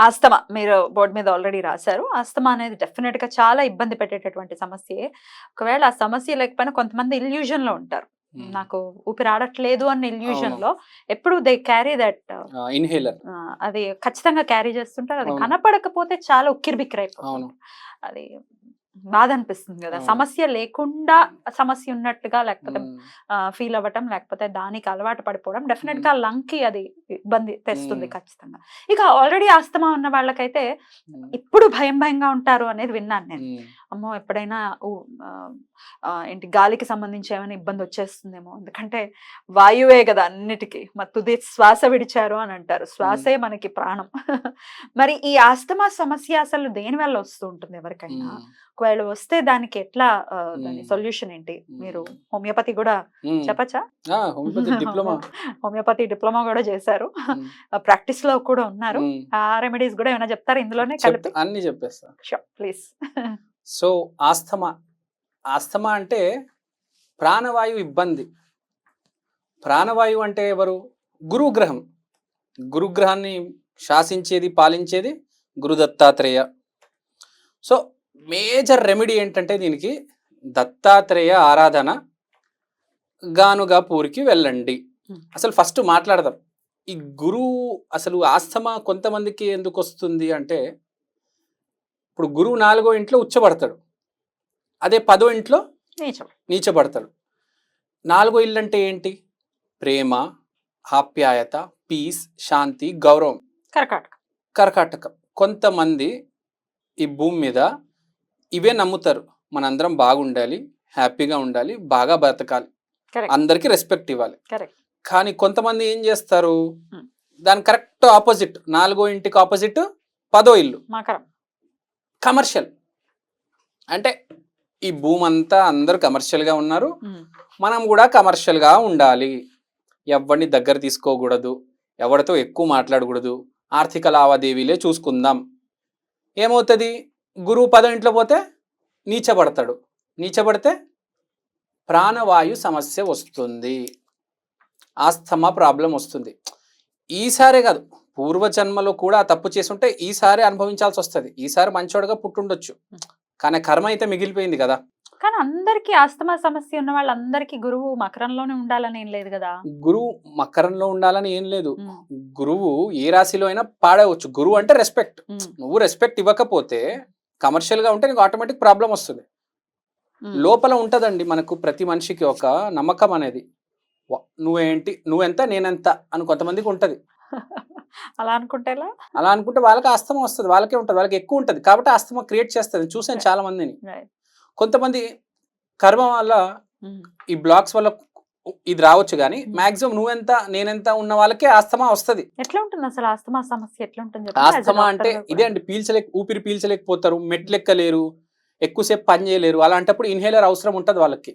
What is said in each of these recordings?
Asthma మీరు board మీద already రాశారు ఆస్తమా అనేది డెఫినెట్గా చాలా ఇబ్బంది పెట్టేటటువంటి సమస్యే ఒకవేళ ఆ సమస్య లేకపోయినా కొంతమంది ఇల్యూజన్లో ఉంటారు. నాకు ఊపిరి ఆడట్లేదు అన్న ఇల్యూజన్. లో ఎప్పుడు దే క్యారీ దట్ ఇన్హేలర్ అది ఖచ్చితంగా క్యారీ చేస్తుంటారు అది. కనపడకపోతే చాలా ఉక్కిరి బిక్కిరి అవును. అయిపోతుంది అది బాధ అనిపిస్తుంది కదా. సమస్య లేకుండా సమస్య ఉన్నట్టుగా లేకపోతే. ఫీల్ అవ్వటం లేకపోతే దానికి అలవాటు పడిపోవడం డెఫినెట్గా లంగ్కి అది ఇబ్బంది తెస్తుంది. ఖచ్చితంగా ఇక ఆల్రెడీ ఆస్తమా ఉన్న వాళ్ళకైతే. ఇప్పుడు భయం భయంగా ఉంటారు అనేది విన్నాను నేను. అమ్మో! ఎప్పుడైనా ఏంటి గాలికి సంబంధించి ఏమైనా ఇబ్బంది వచ్చేస్తుందేమో. ఎందుకంటే వాయువే కదా అన్నిటికీ. మరి తుది శ్వాస విడిచారు అని అంటారు. శ్వాసే మనకి ప్రాణం. మరి ఈ ఆస్తమా సమస్య అసలు దేని వల్ల వస్తూ ఉంటుంది ఎవరికైనా. ఒకవేళ వస్తే దానికి ఎట్లా దాని. సొల్యూషన్ ఏంటి? మీరు. హోమియోపతి కూడా. చెప్పచ్చా? Homeopathy diploma. కూడా చేశారు. ప్రాక్టీస్లో కూడా ఉన్నారు. ఆ రెమెడీస్ కూడా ఏమైనా చెప్తారు? ఇందులోనే కలిపి అన్ని చెప్పేస్తా. ప్లీజ్. సో ఆస్తమా ఆస్తమా అంటే ప్రాణవాయు ఇబ్బంది. ప్రాణవాయువు అంటే ఎవరు? గురుగ్రహం. గురుగ్రహాన్ని శాసించేది పాలించేది Guru Dattatreya so major remedy ఏంటంటే దీనికి దత్తాత్రేయ ఆరాధన గానుగా పూరికి వెళ్ళండి. అసలు ఫస్ట్ మాట్లాడదాం. ఈ గురువు అసలు ఆస్తమా కొంతమందికి ఎందుకు వస్తుంది అంటే ఇప్పుడు గురువు నాలుగో ఇంట్లో ఉచ్చబడతాడు. అదే పదో ఇంట్లో నీచం నీచబడతాడు. నాలుగో ఇల్లు అంటే ఏంటి? ప్రేమ ఆప్యాయత పీస్ శాంతి గౌరవం. కరకాటక. కర్కాటకం. కొంతమంది ఈ భూమి మీద ఇవే నమ్ముతారు. మనందరం బాగుండాలి హ్యాపీగా ఉండాలి బాగా కరెక్ట్. అందరికీ రెస్పెక్ట్ ఇవ్వాలి. కానీ కొంతమంది ఏం చేస్తారు. దాని కరెక్ట్ ఆపోజిట్. నాలుగో ఇంటికి ఆపోజిట్ పదో ఇల్లు. మకరం. కమర్షియల్. అంటే ఈ భూమి అంతా అందరూ కమర్షియల్గా ఉన్నారు. మనం కూడా కమర్షియల్గా ఉండాలి. ఎవరిని దగ్గర తీసుకోకూడదు. ఎవరితో ఎక్కువ మాట్లాడకూడదు. ఆర్థిక లావాదేవీలే చూసుకుందాం. ఏమవుతుంది? గురువు పదో ఇంట్లో పోతే నీచబడతాడు. నీచబడితే ప్రాణవాయు సమస్య వస్తుంది. ఆస్తమా ప్రాబ్లం వస్తుంది. ఈసారే కాదు. పూర్వజన్మలో కూడా తప్పు చేసుంటే ఈసారి అనుభవించాల్సి వస్తుంది ఈసారి మంచోడుగా పుట్టుండొచ్చు. కానీ కర్మ అయితే మిగిలిపోయింది కదా. కానీ అందరికి ఆస్తమా సమస్య ఉన్న వాళ్ళందరికీ గురువు మకరంలోనే ఉండాలని ఏం లేదు కదా. గురువు మకరంలో ఉండాలని ఏం లేదు. గురువు ఏ రాశిలో అయినా పాడవచ్చు. గురువు అంటే రెస్పెక్ట్ నువ్వు రెస్పెక్ట్ ఇవ్వకపోతే కమర్షియల్గా ఉంటే నీకు ఆటోమేటిక్ ప్రాబ్లం వస్తుంది. లోపల ఉంటదండి మనకు ప్రతి మనిషికి ఒక నమ్మకం అనేది. నువ్వేంటి? నువ్వెంత? నేనెంత? అని కొంతమందికి ఉంటది. అలా అనుకుంటే? అలా అనుకుంటే వాళ్ళకి ఆస్తమా వస్తుంది వాళ్ళకే ఉంటుంది వాళ్ళకి ఎక్కువ ఉంటుంది కాబట్టి ఆస్తమా క్రియేట్ చేస్తుంది చూసాను చాలా మందిని. కొంతమంది కర్మ వల్ల ఈ బ్లాక్స్ వల్ల ఇది రావచ్చు కానీ. మాక్సిమం నువ్వెంత నేనెంత ఉన్న వాళ్ళకే ఆస్తమా వస్తుంది ఎట్లా ఉంటుంది అసలు ఆస్తమా సమస్య ఎట్లా ఉంటుంది ఆస్తమా అంటే ఇదే. అండి పీల్చలేక ఊపిరి పీల్చలేకపోతారు మెట్లెక్కలేరు ఎక్కువసేపు పని చేయలేరు అలాంటప్పుడు ఇన్హేలర్ అవసరం ఉంటుంది వాళ్ళకి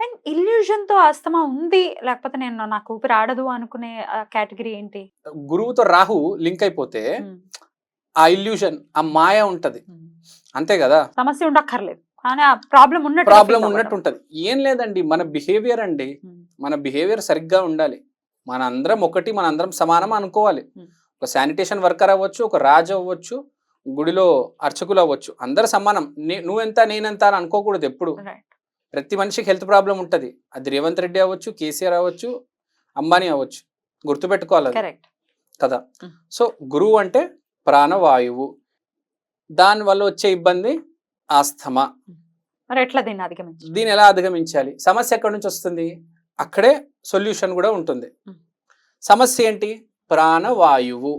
అండ్ ఇల్యూజన్తో ఆస్తమా ఉంది లేకపోతే నేను నాకు ఊపిరి ఆడదు అనుకునే కేటగిరీ ఏంటి? గురువుతో రాహు లింక్ అయిపోతే ఆ ఇల్యూషన్ ఆ మాయ ఉంటది. అంతే కదా? సమస్య ఉండక్కర్లేదు. కానీ ఆ ప్రాబ్లం ఉన్నట్టు ప్రాబ్లం ఉన్నట్టు ఉంటది ఏం లేదండి మన బిహేవియర్ అండి. మన బిహేవియర్ సరిగ్గా ఉండాలి. మన అందరం ఒకటి మన అందరం సమానం అనుకోవాలి. ఒక శానిటేషన్ వర్కర్ అవ్వచ్చు ఒక రాజు అవ్వచ్చు గుడిలో అర్చకులు అవ్వచ్చు. అందరు సమానం. నువ్వెంత నేనెంత అని అనుకోకూడదు ఎప్పుడు. ప్రతి మనిషికి హెల్త్ ప్రాబ్లం ఉంటుంది. అది రేవంత్ రెడ్డి అవ్వచ్చు కేసీఆర్ అవ్వచ్చు అంబానీ అవ్వచ్చు. గుర్తుపెట్టుకోవాలి కదా. సో గురువు అంటే ప్రాణవాయువు. దాని వల్ల వచ్చే ఇబ్బంది ఆస్తమా మరి ఎట్లా దీన్ని అధిగమించి దీన్ని ఎలా అధిగమించాలి? సమస్య ఎక్కడి నుంచి వస్తుంది? అక్కడే సొల్యూషన్ కూడా ఉంటుంది. సమస్య ఏంటి? ప్రాణవాయువు.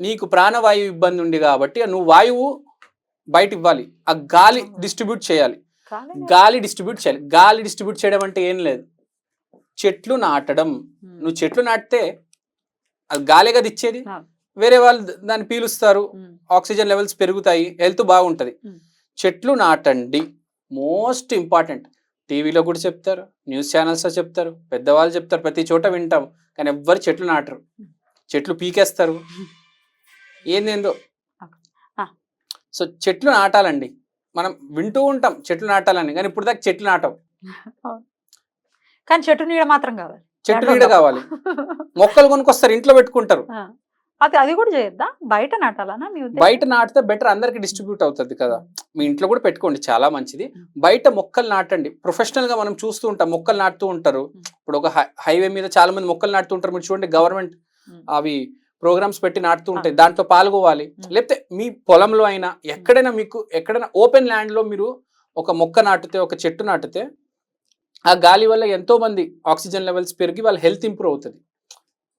నీకు ప్రాణవాయువు ఇబ్బంది ఉంది కాబట్టి నువ్వు వాయువు బయట ఇవ్వాలి ఆ గాలి డిస్ట్రిబ్యూట్ చేయాలి. గాలి డిస్ట్రిబ్యూట్ చేయాలి గాలి డిస్ట్రిబ్యూట్ చేయడం అంటే ఏం లేదు. చెట్లు నాటడం. నువ్వు చెట్లు నాటితే అది గాలే కదా ఇచ్చేది. వేరే వాళ్ళు దాన్ని పీలుస్తారు. ఆక్సిజన్ లెవెల్స్ పెరుగుతాయి. హెల్త్ బాగుంటది. చెట్లు నాటండి. Most important. టీవీలో కూడా చెప్తారు. న్యూస్ ఛానల్స్లో చెప్తారు. పెద్దవాళ్ళు చెప్తారు. ప్రతి చోట వింటాం. కానీ ఎవ్వరు చెట్లు నాటరు. చెట్లు పీకేస్తారు. ఏందేందో. సో చెట్లు నాటాలండి. మనం వింటూ ఉంటాం చెట్లు నాటాలని కానీ ఇప్పుడు దాకా చెట్లు నాటం కానీ చెట్టు నీడ మాత్రం కావాలి చెట్టు. నీడ కావాలి మొక్కలు కొనుక్కొస్తారు ఇంట్లో పెట్టుకుంటారు. అది అది కూడా చేయొద్దా బయట నాటాలనా? బయట నాటితే బెటర్ అందరికి డిస్ట్రిబ్యూట్ అవుతుంది కదా మీ ఇంట్లో కూడా పెట్టుకోండి చాలా మంచిది. బయట మొక్కలు నాటండి ప్రొఫెషనల్గా మనం చూస్తూ ఉంటాం మొక్కలు నాటుతూ ఉంటారు. ఇప్పుడు ఒక హైవే మీద చాలా మంది మొక్కలు నాటుతూ ఉంటారు మీరు చూడండి గవర్నమెంట్. అవి ప్రోగ్రామ్స్ పెట్టి నాటుతూ ఉంటాయి దాంట్లో పాల్గొవాలి. లేకపోతే మీ పొలంలో అయినా ఎక్కడైనా మీకు ఎక్కడైనా ఓపెన్ ల్యాండ్లో మీరు ఒక మొక్క నాటితే ఒక చెట్టు నాటితే ఆ గాలి వల్ల ఎంతో మంది ఆక్సిజన్ లెవెల్స్ పెరిగి వాళ్ళ హెల్త్ ఇంప్రూవ్ అవుతుంది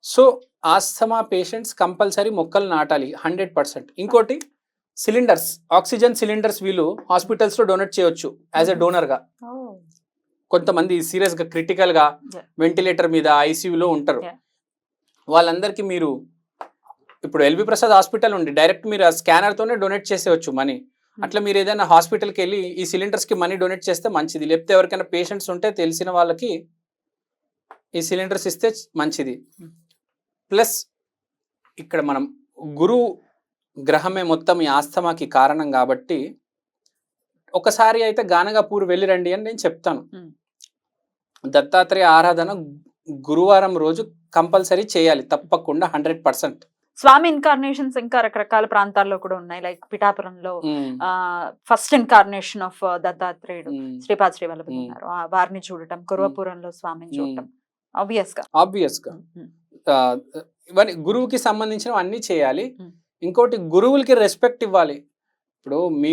సో ఆస్తమా పేషెంట్స్ కంపల్సరీ మొక్కలు నాటాలి హండ్రెడ్ పర్సెంట్ ఇంకోటి సిలిండర్స్ ఆక్సిజన్ సిలిండర్స్ వీళ్ళు హాస్పిటల్స్లో డొనేట్ చేయొచ్చు యాజ్ ఎ. డోనర్గా ఓ. కొంతమంది సీరియస్గా క్రిటికల్గా Yeah. వెంటిలేటర్ మీద ఐసీయూలో ఉంటారు. వాళ్ళందరికీ మీరు ఇప్పుడు ఎల్బి ప్రసాద్ హాస్పిటల్ ఉంది. డైరెక్ట్ మీరు ఆ స్కానర్ తోనే డొనేట్ చేసేవచ్చు మనీ అట్లా మీరు ఏదైనా హాస్పిటల్కి వెళ్ళి ఈ సిలిండర్స్కి మనీ డొనేట్ చేస్తే మంచిది. లేకపోతే ఎవరికైనా పేషెంట్స్ ఉంటే తెలిసిన వాళ్ళకి ఈ సిలిండర్స్ ఇస్తే మంచిది. Hmm. ప్లస్ ఇక్కడ మనం గురువు గ్రహమే మొత్తం ఈ ఆస్తమాకి కారణం కాబట్టి ఒకసారి అయితే గానగాపూర్ వెళ్ళిరండి అని నేను చెప్తాను. Hmm. దత్తాత్రేయ ఆరాధన గురువారం రోజు కంపల్సరీ చేయాలి. తప్పకుండా హండ్రెడ్ పర్సెంట్. స్వామి ఇన్కార్నేషన్స్ ఇంకా రకరకాల ప్రాంతాల్లో కూడా ఉన్నాయి. లైక్ పిఠాపురంలో ఫస్ట్ ఇన్కార్నేషన్ ఆఫ్ దత్తాత్రేయుడు శ్రీపాద శ్రీవల్లభ. ఉన్నారు. వారిని చూడటం కురవపురంలో స్వామిని చూడటం. ఆబ్వియస్గా ఆబ్వియస్గా ఇవన్నీ గురువుకి సంబంధించినవి అన్నీ చేయాలి. ఇంకోటి గురువులకి రెస్పెక్ట్ ఇవ్వాలి. ఇప్పుడు మీ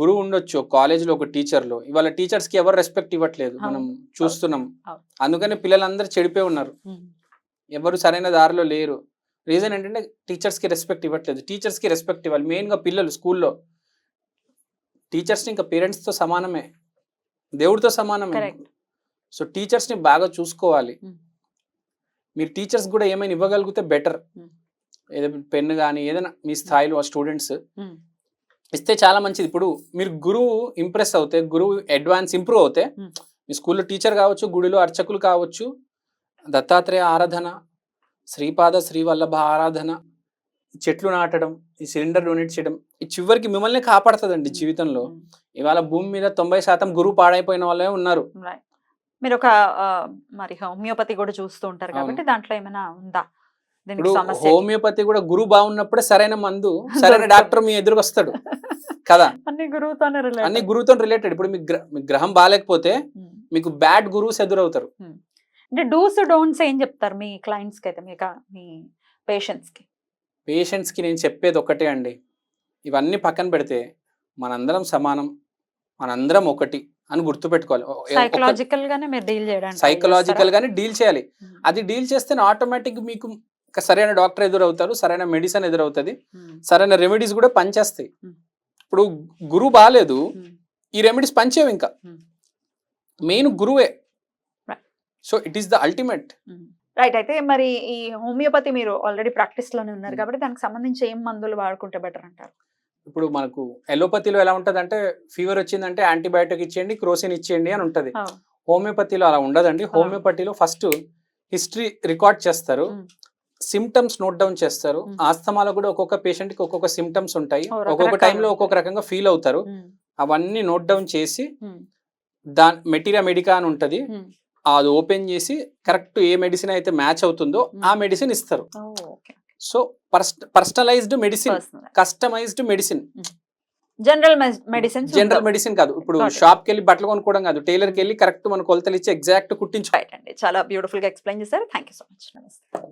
గురువు ఉండొచ్చు కాలేజీలో ఒక టీచర్లో. ఇవాళ టీచర్స్కి ఎవరు రెస్పెక్ట్ ఇవ్వట్లేదు. మనం చూస్తున్నాం. అందుకని పిల్లలందరూ చెడిపోయి ఉన్నారు. ఎవరు సరైన దారిలో లేరు. రీజన్ ఏంటంటే టీచర్స్కి రెస్పెక్ట్ ఇవ్వట్లేదు. టీచర్స్కి రెస్పెక్ట్ ఇవ్వాలి. మెయిన్గా పిల్లలు స్కూల్లో. టీచర్స్ ఇంకా పేరెంట్స్తో సమానమే. దేవుడితో సమానమే. సో టీచర్స్ని బాగా చూసుకోవాలి. Mm. మీరు టీచర్స్ కూడా ఏమైనా ఇవ్వగలిగితే బెటర్ Mm. ఏదైనా పెన్ కానీ ఏదైనా మీ స్థాయిలో ఆ స్టూడెంట్స్ ఇస్తే చాలా మంచిది. ఇప్పుడు మీరు గురువు ఇంప్రెస్ అవుతే గురువు అడ్వాన్స్ ఇంప్రూవ్ అవుతే. మీ స్కూల్లో టీచర్ కావచ్చు గుడిలో అర్చకులు కావచ్చు దత్తాత్రేయ ఆరాధన శ్రీపాద శ్రీవల్లభ ఆరాధన చెట్లు నాటడం ఈ సిలిండర్ డొనేట్ చేయడం ఈ చివరికి మిమ్మల్ని కాపాడుతుందండి జీవితంలో. ఇవాళ భూమి మీద తొంభై శాతం గురువు పాడైపోయిన వాళ్ళే ఉన్నారు. మీరు ఒక మరి హోమియోపతి కూడా చూస్తూ ఉంటారు. కాబట్టి దాంట్లో ఏమైనా ఉందా? ఇప్పుడు హోమియోపతి కూడా గురువు బాగున్నప్పుడే సరైన మందు సరైన. డాక్టర్ మీ ఎదురుకు వస్తాడు కదా? అన్ని గురువుతోనే. అన్ని గురువుతో రిలేటెడ్ ఇప్పుడు మీ గ్ర- మీ గ్రహం బాగాలేకపోతే. మీకు బ్యాడ్ గురువుస్ ఎదురవుతారు. అంటే డూస్ డోంట్స్ ఏం చెప్తారు మీ క్లయింట్స్కి అయితే మీ మీ పేషెంట్స్కి పేషెంట్స్కి నేను చెప్పేది ఒకటే అండి. ఇవన్నీ పక్కన పెడితే మనందరం సమానం మనందరం ఒకటి అని గుర్తుపెట్టుకోవాలి. సైకలాజికల్ గానే మీరు డీల్ చేయడానికి సైకలాజికల్ గానే డీల్ చేయాలి. అది డీల్ చేస్తే ఆటోమేటిక్ మీకు సరైన డాక్టర్ ఎదురవుతారు సరైన మెడిసిన్ ఎదురవుతుంది సరైన రెమెడీస్ కూడా పనిచేస్తాయి. ఇప్పుడు గురువు బాగాలేదు ఈ రెమెడీస్ పనిచేయవు ఇంకా. మెయిన్ గురువే. So it is the ultimate right అయితే మరి ఈ హోమియోపతి మీరు ఆల్రెడీ ప్రాక్టీస్లోనే ఉన్నారు. కాబట్టి దానికి సంబంధించి ఏం మందులు వాడుకుంటే బెటర్ అంటారు ఇప్పుడు మనకు ఎలోపతిలో ఎలా ఉంటది అంటే ఫీవర్ వచ్చిందంటే యాంటీబయాటిక్ ఇచ్చేయండి క్రోసిన్ ఇచ్చేయండి అని ఉంటది. హోమియోపతిలో అలా ఉండదండి హోమియోపతిలో ఫస్ట్ హిస్టరీ రికార్డ్ చేస్తారు. సిమ్టమ్స్ నోట్ డౌన్ చేస్తారు. ఆస్తమాలో కూడా ఒక్కొక్క పేషెంట్కి ఒక్కొక్క సిమ్టమ్స్ ఉంటాయి ఒక్కొక్క టైంలో. ఒక్కొక్క రకంగా ఫీల్ అవుతారు. అవన్నీ నోట్ డౌన్ చేసి. దాని మెటీరియా మెడికా అని ఉంటది. అది ఓపెన్ చేసి కరెక్ట్ ఏ మెడిసిన్ అయితే మ్యాచ్ అవుతుందో. ఆ మెడిసిన్ ఇస్తారు. So personalised medicine customised medicine. General medicine general medicine కాదు. ఇప్పుడు. షాప్కి వెళ్ళి బట్టలు కొనుక్కోవడం కాదు. టైలర్కి వెళ్ళి కరెక్ట్ మన కొలతలు ఇచ్చి ఎగ్జాక్ట్ కుట్టించు రైట్ అండి. చాలా బ్యూటిఫుల్గా ఎక్స్ప్లెయిన్ చేశారు. Thank so much. నమస్తే.